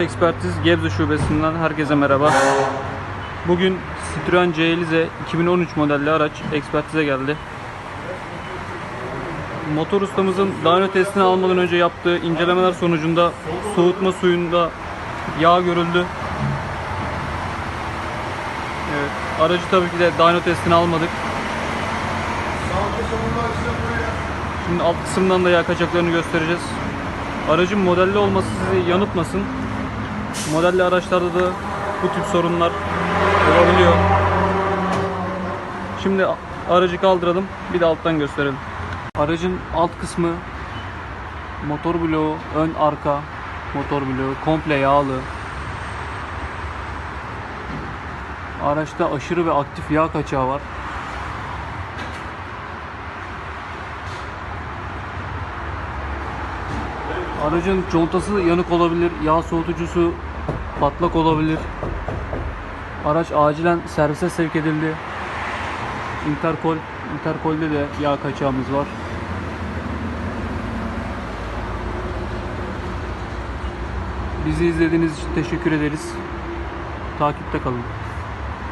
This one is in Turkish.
Ekspertiz Gebze Şubesi'nden herkese merhaba. Bugün Citroen C Elize 2013 modelli araç ekspertize geldi. Motor ustamızın daha önce testini almadan önce yaptığı incelemeler sonucunda soğutma suyunda yağ görüldü. Evet, aracı tabii ki de dyno testini almadık. Şimdi alt kısımdan da yağ kaçaklarını göstereceğiz. Aracın modelli olması sizi yanıltmasın. Modelli araçlarda da bu tip sorunlar olabiliyor. Şimdi aracı kaldıralım, bir de alttan gösterelim. Aracın alt kısmı motor bloğu, ön arka motor bloğu komple yağlı. Araçta aşırı ve aktif yağ kaçağı var. Aracın contası yanık olabilir, yağ soğutucusu patlak olabilir. Araç acilen servise sevk edildi. Interkol, interkolde de yağ kaçağımız var. Bizi izlediğiniz için teşekkür ederiz. Takipte kalın.